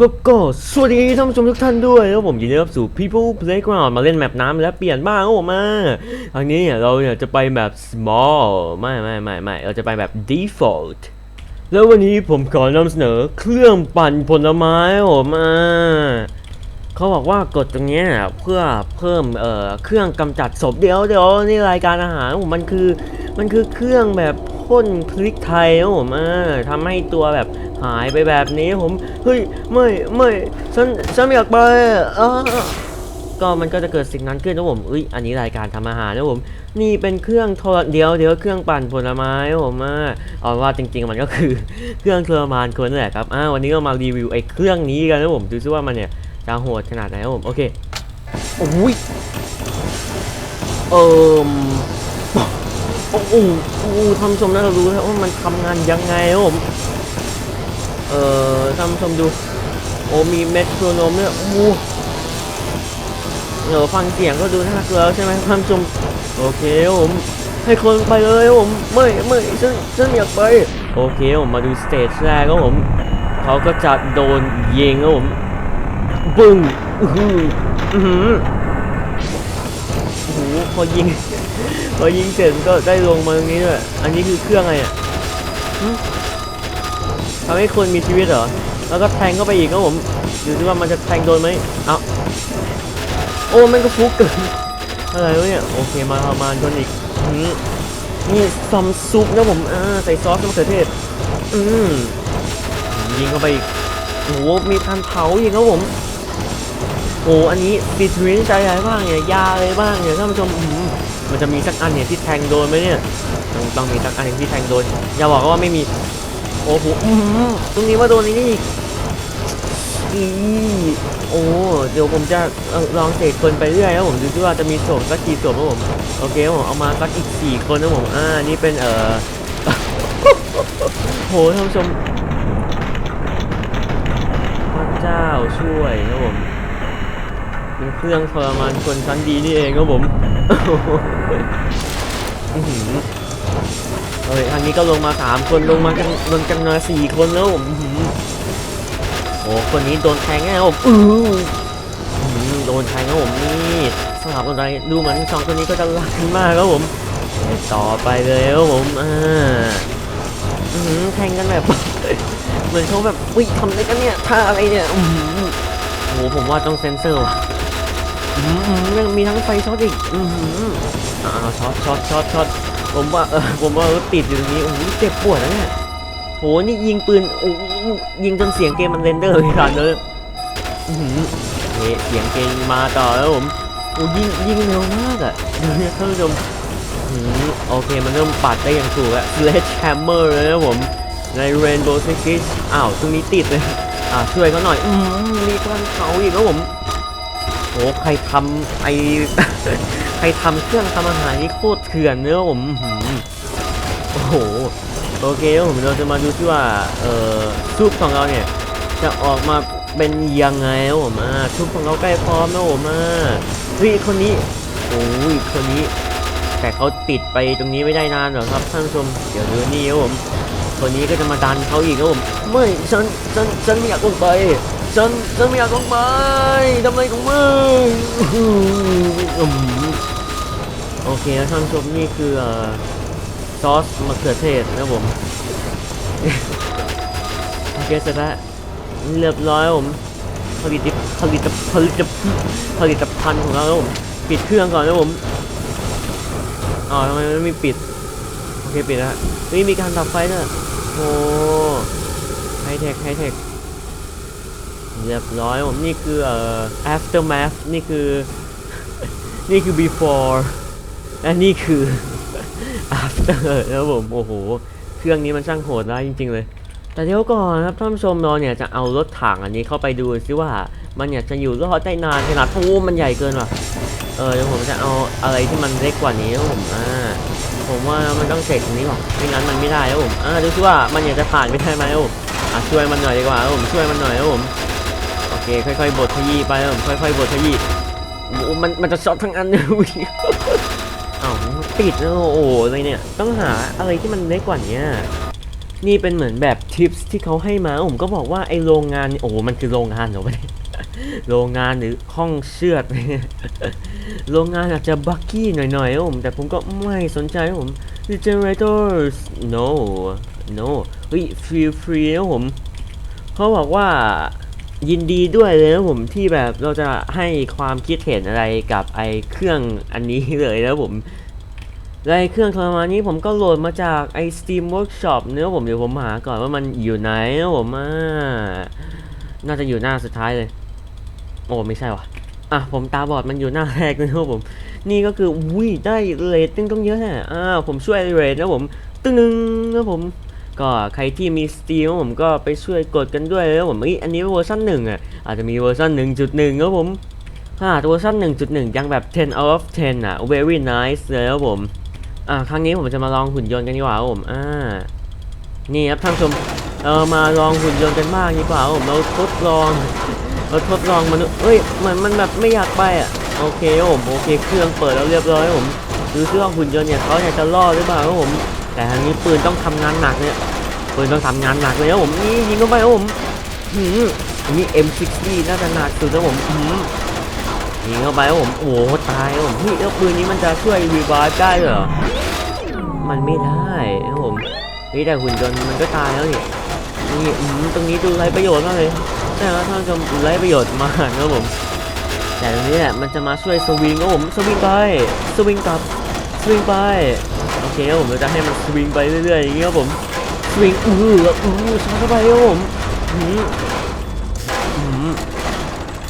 ก็ก็สวัสดีท่านผู้ชมทุกท่านด้วยแล้วผมยินดีต้อนรับสู่ People Playground มาเล่นแมปน้ำและเปลี่ยนบ้างครับผมาครั้งนี้เนี่ยเราเนี่ยจะไปแบบ small ไม่ไม่ไม่ไม่เราจะไปแบบ default แล้ววันนี้ผมขอนำเสนอเครื่องปั่นผลไม้ครับผมาเขาบอกว่ากดตรงนี้เพื่อเพิ่มเอ่อเครื่องกำจัดศพเดี๋ยวเดี๋ยวนี่รายการอาหารผมมันคือมันคือเครื่องแบบ พ่นพริกไทยครับผมอ่าทำให้ตัวแบบหายไปแบบนี้ผมเฮ้ยไม่ไม่ฉันฉันไม่อยากไปอ่าก็มันก็จะเกิดสิ่งนั้นขึ้นนะผมเอ้ยอันนี้รายการทำอาหารนะผม นี่เป็นเครื่องทรเดียวเดี๋ยวเครื่องปั่นผลไม้ครับผมอ่าเอาว่าจริง ๆ มันก็คือเครื่องทรมานคนนั่นแหละครับอ่าวันนี้ก็มารีวิวไอ้เครื่องนี้กันนะผมดูซิว่ามันเนี่ยจะโหดขนาดไหนครับผมโอเคโอ้ยเอ่ม โอ้โหโอ้โหท่านผู้ชมน่าจะรู้แล้วว่ามันทำงานยังไงครับผม เอ่อท่านผู้ชมดู โอ้มีเมโทรโนมเนี่ยโอ้โหเดี๋ยวฟังเสียงก็ดูน่ากลัวใช่ไหมท่านผู้ชม โอเคครับผม ให้คนไปเลยครับผมไม่ไม่ฉันฉันอยากไป โอเคผมมาดูสเตจแรกครับผมเขาก็จะโดนยิงครับผมปึ้งอือหืออือหือโอ้โหพอยิง พอยิงเสร็จก็ได้ลงมาตรงนี้ด้วย อันนี้คือเครื่องอะไรอะหึทำให้คนมีชีวิตเหรอ แล้วก็แทงเข้าไปอีกครับผมดูสิว่ามันจะแทงโดนไหมเอาโอ้มันก็ฟุกเกิน อะไรวะเนี่ย โอเคมาประมาณโดนอีกหืมนี่ซัมซุปนะผมอ่าใส่ซอสมะเขือเทศ อืมยิงเข้าไปอีกโอ้โหมีการเผาอีกครับผมโอ้อันนี้ฟีทรินใจอะไรบ้างเนี่ยยาอะไรบ้างเนี่ยท่านผู้ชมอื้อหือ มันจะมีสักอันเนี่ยที่แทงโดนไหมเนี่ยต้องต้องมีสักอันหนึ่งที่แทงโดน อย่าบอกว่าไม่มี โอ้โหตรงนี้ว่าโดนอ้นี่อีกอีโอ้เดี๋ยวผมจะลองเสกคนไปเรื่อยนะผมดูด้วยว่าจะมีศพสักกี่ศพนะผมโอเคผมเอามาสักอีกสี่คนนะผมอ่านี่เป็นเออโหท่านผู้ชมพระเจ้าช่วยครับผม เป็นเครื่องทรมานคนชั้นดีนี่เองครับผมเฮ้ยทางนี้ก็ลงมาสามคนลงมากันลงกันมาสี่คนแล้วผมอื้อหือโอ้คนนี้โดนแทงแน่ผมอือโดนแทงครับผมนี่สลับกันไปดูเหมือนสองคนนี้ก็จะรักกันมากครับผมต่อไปเลยครับผมอ่าหือแทงกันแบบเหมือนเขาแบบอุ้ยทำอะไรกันเนี่ยท่าอะไรเนี่ยโอ้โหผมว่าต้องเซ็นเซอร์ว่ะ ยังมีทั้งไฟช็อตอีกอืออ่าช็อตช็อตช็อตช็อตผมว่าเออผมว่าติดอยู่ตรงนี้โอ้โหเจ็บปวดนะเนี่ยโหนี่ยิงปืนโอ้ยิงจนเสียงเกมมันเรนเดอร์ไม่ทันเลยอือหือเฮ้เสียงเกมมาต่อแล้วผมโอ้ยิงยิงเร็วมากอะดูเนี่ยท่านผู้ชมอืมโอเคมันเริ่มปัดได้อย่างถูกแล้ว Sledgehammer เลยนะผมใน Rainbow Six อ้าวตรงนี้ติดเลยอ่าช่วยเขาหน่อย อืมมีการเผาอีกแล้วผม โอ้ใครทำไอใครทำเครื่องทำอาหารนี่โคตรเถื่อนเนื้อผมโอ้โหโอเคครับผมเราจะมาดูที่ว่าเอ่อซุปของเราเนี่ยจะออกมาเป็นยังไงครับผมอ่าซุปของเราใกล้พร้อมแล้วผมอ่าเฮ้ยคนนี้โอ้ยคนนี้ แต่เขาติดไปตรงนี้ไม่ได้นานหรอกครับท่านผู้ชมเดี๋ยวดูนี่ครับผมคนนี้ก็จะมาดันเขาอีกครับผมไม่ฉันฉันฉันไม่อยากลงไป ฉันฉันไม่อยากลงไปทำอะไรของมึงอืมโอเคนะท่านชมนี่คืออซอสมะเขือเทศนะผมโอเคเสร็จแล้วเรียบร้อยผมผลิตผลิตผลิตผลิตภัณฑ์ของเราครับผมปิดเครื่องก่อนนะผมอ๋อทำไมไม่มีปิดโอเคปิดแล้วเฮ้ยมีการดับไฟด้วยโอ้ไฮเทคไฮเทค เรียบร้อยผมนี่คือเอ่อ aftermath นี่คือ นี่คือ before และนี่คือ after นะครับผม โอ้โห เครื่องนี้มันช่างโหดร้ายจริง ๆ เลย แต่เดี๋ยวก่อนครับท่านผู้ชมเราเนี่ยจะเอารถถังอันนี้เข้าไปดูซิว่ามันเนี่ยจะอยู่รอดได้นานขนาดโอ้มันใหญ่เกินว่ะเออเดี๋ยวผมจะเอาอะไรที่มันเล็กกว่านี้ครับผมอ่าผมว่ามันต้องเสร็จตรงนี้ก่อนไม่งั้นมันไม่ได้ครับผมอ่าดูซิว่ามันเนี่ยจะผ่านไปได้ไหมครับผมอะช่วยมันหน่อยดีกว่าครับผมช่วยมันหน่อยครับผม เคค่อยๆบดขยี้ไปครับผมค่อยๆบดขยี้โอ้มันมันจะช็อตทั้งอันเลยอุ๊ยอ้าติดแล้วโอ้อะไรเนี่ยต้องหาอะไรที่มันเล็กกว่านี้นี่เป็นเหมือนแบบทิปส์ที่เขาให้มาผมก็บอกว่าไอโรงงานโอ้มันคือโรงงานเหรอวะโรงงานหรือห้องเชือดโรงงานอาจจะบักกี้หน่อยๆครับผมแต่ผมก็ไม่สนใจครับผม generators no no เฮ้ย feel free ผมเขาบอกว่า ยินดีด้วยเลยนะผมที่แบบเราจะให้ความคิดเห็นอะไรกับไอเครื่องอันนี้เลยนะผมและไอเครื่องทรมานนี้ผมก็โหลดมาจากไอ Steam Workshop เนื้อผมเดี๋ยวผมหาก่อนว่ามันอยู่ไหนนะผมอ่าน่าจะอยู่หน้าสุดท้ายเลย โอ้ไม่ใช่ว่ะอะผมตาบอดมันอยู่หน้าแรกนะครับผม นี่ก็คืออุ้ยได้เรทตึ้งต้องเยอะแน่อ่าผมช่วยเรทนะผมตึ้งนึงนะผม ก็ใครที่มีสตีมผมก็ไปช่วยกดกันด้วยนะผมอันนี้เวอร์ชันหนึ่งอะอาจจะมีเวอร์ชันหนึ่งจุดหนึ่งครับผมถ้าเวอร์ชันหนึ่งจุดหนึ่งยังแบบ 10 out of 10 อะ very nice เลยครับผมอ่าครั้งนี้ผมจะมาลองหุ่นยนต์กันดีกว่าครับผมอ่านี่ครับท่านผู้ชมเรามาลองหุ่นยนต์กันบ้างดีกว่าผมเราทดลองเราทดลองมนุษย์เอ้ยมันมันแบบไม่อยากไปอะโอเคครับผมโอเคเครื่องเปิดแล้วเรียบร้อยครับผมดูซิว่าหุ่นยนต์เนี่ยเขาอยากจะรอดหรือเปล่าครับผม แต่ทางนี้ปืนต้องทำงานหนักเนี่ยปืนต้องทำงานหนักเลยครับผมนี่ยิงเข้าไปครับผมหืมอันนี้ M60 น่าจะหนักสุดครับผมหืมยิงเข้าไปครับผมโอ้ตายครับผมเฮ้ยแล้วปืนนี้มันจะช่วยรีไวฟ์ได้เหรอมันไม่ได้ครับผมเฮ้ยแต่หุ่นยนต์มันก็ตายแล้วนี่นี่อืมตรงนี้ดูไรประโยชน์มากเลยแต่ว่าท่านผู้ชมดูไรประโยชน์มากครับผมแต่ตรงนี้แหละมันจะมาช่วยสวิงครับผมสวิงไปสวิงกลับสวิงไป โอเคครับผมเราจะให้มันสวิงไปเรื่อยๆอย่างเงี้ยครับผมสวิงอืออือชาร์จเข้าไปครับผมอืมอืม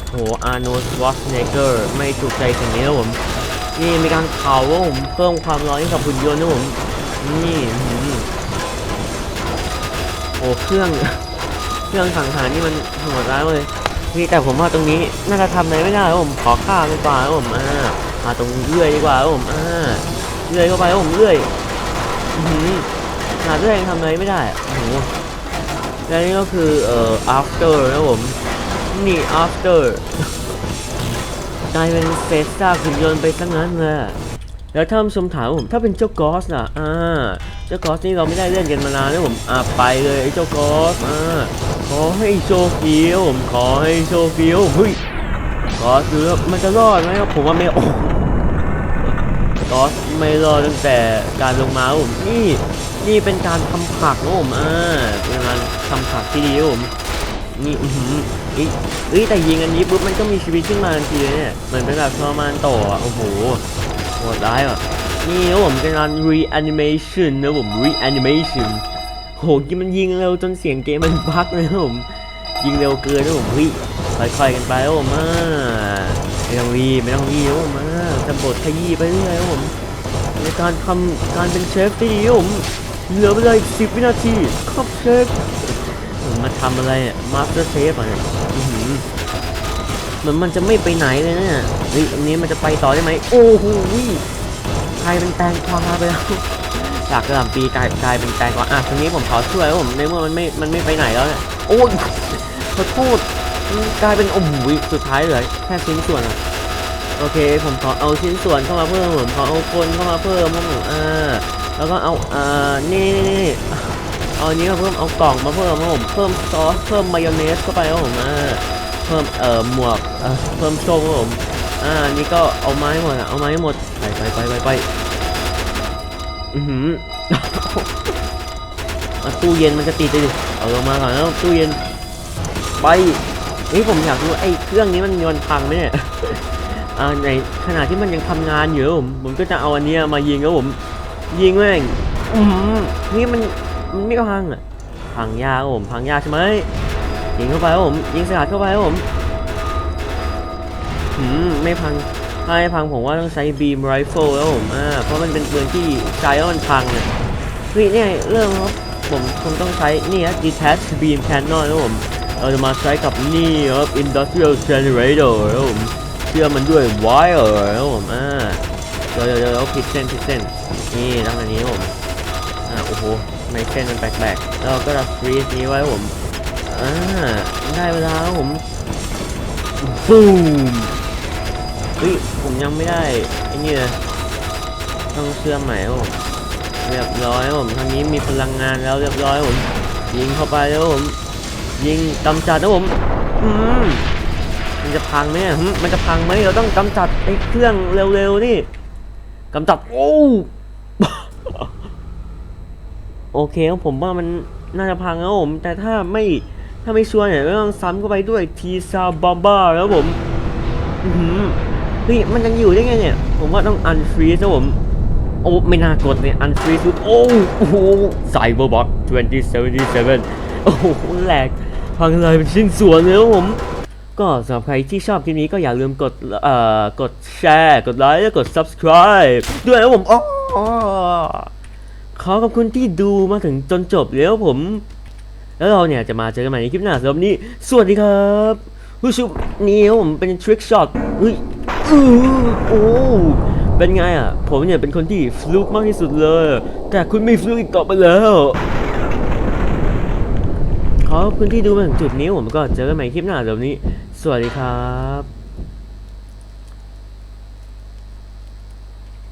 โหอาร์โนสวอสเนเกอร์ไม่ถูกใจสิ่งนี้ครับผมนี่มีการเผาครับผมเพิ่มความร้อนให้กับหุ่นยนต์นะผมนี่อืมโอ้เครื่องเครื่องสังหารนี่มันโหดร้ายเลยพี่แต่ผมว่าตรงนี้น่าจะทำอะไรไม่ได้ครับผมขอฆ่าดีกว่าครับผมอ่ามาตรงเลื่อยดีกว่าครับผมอ่า เลื่อยเข้าไปผมเลื่อยหือหาเลื่อยยังทำอะไรไม่ได้โอ้โหและนี่ก็คือเอ่อ after นะผมนี่ after กลายเป็นเศษซากหุ่นยนต์ไปซะงั้นเลยแล้วท่านชมถามผมถ้าเป็นเจ้ากอสล่ะอ่าเจ้ากอสนี่เราไม่ได้เล่นกันมานานแล้วผมอ่าไปเลยไอ้เจ้ากอสอ่าขอให้โชคดีผมขอให้โชคดีเฮ้ยกอสคือมันจะรอดไหมครับผมว่าไม่โอ้กอส ไม่รอตั้งแต่การลงมาผมนี่นี่เป็นการทำผักครับผมอ่าเป็นการทำผักที่ดีผมนี่อือหืออีเอ้ยแต่ยิงอันนี้ปุ๊บมันก็มีชีวิตขึ้นมาทันทีเลยเนี่ยเหมือนเป็นแบบทรมานต่ออะโอ้โหโหดร้ายว่ะนี่ครับผมเป็นการ reanimation นะผม reanimation โหกินมันยิงเร็วจนเสียงเกมมันบั๊กเลยผมยิงเร็วเกินนะผมเฮ้ยค่อยๆกันไปครับผมอ่าไม่ต้องรีไม่ต้องรีบครับผมอ่าจะบดขยี้ไปเรื่อยครับผม ในการทำการเป็นเชฟที่ดีครับผมเหลือไปเลยสิบวินาทีครับเชฟผมมาทำอะไรอะมาสเตอร์เชฟอะเนี่ยอื้อหือเหมือนมันจะไม่ไปไหนเลยนะเนี่ยเฮ้ยอันนี้มันจะไปต่อได้ไหมโอ้โหกลายเป็นแตงกวาไปแล้วจากกระหล่ำปีกลายกลายเป็นแตงกวาอะทีนี้ผมขอช่วยครับผมในเมื่อมันไม่มันไม่ไปไหนแล้วเนี่ยโอ้ยขอโทษมันกลายเป็นโอ้โหสุดท้ายเหลือแค่ชิ้นส่วนอะ โอเค ผมขอเอาชิ้นส่วนเข้ามาเพิ่มผมขอเอาคนเข้ามาเพิ่มครับผมอ่าแล้วก็เอาอ่านี่นี่เอานี้มาเพิ่มเอากล่องมาเพิ่มครับผมเพิ่มซอสเพิ่มมายองเนสเข้าไปครับผมอ่าเพิ่มเอ่อหมวกเอ่อเพิ่มส้มครับผมอ่านี่ก็เอาไม้หมดอะเอาไม้หมดไปไปไปไปไปอือหืออ่ตู้เย็นมันจะติดเลยดิเอาลงมาก่อนแล้วตู้เย็นไปนี่ผมอยากรู้ไอ้เครื่องนี้มันมันพังไหมเนี่ย ในขณะที่มันยังทำงานอยู่ผมผมก็จะเอาอันเนี้ยมายิงครับผมยิงแม่งอือหือนี่มันมันไม่พังอะพังยากครับผมพังยากใช่ไหมยิงเข้าไปครับผมยิงสกัดเข้าไปครับผมอืมไม่พังถ้าให้พังผมว่าต้องใช้บีมไรเฟิลแล้วผมอ่าเพราะมันเป็นปืนที่ใช้แล้วมันพังเนี่ยเฮ้ยเนี่ยเรื่องครับผมคงต้องใช้นี่ฮะ detached beam cannon นะผมเราจะมาใช้กับนี่ครับ industrial generator นะผมเชื่อมันด้วย wire นะผมอ่าเดี๋ยวเดี๋ยวเดี๋ยวผิดเส้นผิดเส้นนี่ตั้งอันนี้ผมอ่าโอ้โหในเส้นมันแปลกๆแล้วก็จะ freeze นี้ไว้ผมอ่าได้เวลาแล้วผมบูมเฮ้ยผมยังไม่ได้ไอ้นี่เลยต้องเชื่อมใหม่ครับผมเรียบร้อยผมทางนี้มีพลังงานแล้วเรียบร้อยผมยิงเข้าไปแล้วผมยิงกำจัดนะผมอืม พังไหมมันจะพังไหมเราต้องกำจัดไอ้เครื่องเร็วๆนี่กำจัดโอ้โอเคครับผมว่ามันน่าจะพังแล้วผมแต่ถ้าไม่ถ้าไม่ชัวร์เนี่ยก็ต้องซ้ำเข้าไปด้วยทีซาบอมบ้าแล้วผมอื้อหือเฮ้ยมันยังอยู่ได้ไงเนี่ย ผมว่าต้องอันฟรีซนะผม โอ้ไม่น่ากดเนี่ยอันฟรีซโอ้โอ้โหไซเบอร์บ็อก2077 โอ้โหแหลกพังเลยเป็นชิ้นส่วนเลยครับผม ก็สำหรับใครที่ชอบคลิปนี้ก็อย่าลืมกดเอ่อกดแชร์ กดไลค์และกด subscribe ด้วยนะผมอ๋อขอขอบคุณที่ดูมาถึงจนจบแล้วผม แล้วเราเนี่ยจะมาเจอกันใหม่ในคลิปหน้าสำหรับนี้ สวัสดีครับผู้ชมนี่ผมเป็นทริกช็อตเฮ้ยอื้อโอ้เป็นไงอะ ผมเนี่ยเป็นคนที่ฟลุกมากที่สุดเลย แต่คุณไม่ฟลุกอีกต่อไปแล้ว ขอพื้นที่ดูมาถึงจุดนี้ผมก็เจอกันใหม่คลิปหน้าเดี๋ยวันนี้ สวัสดีครับ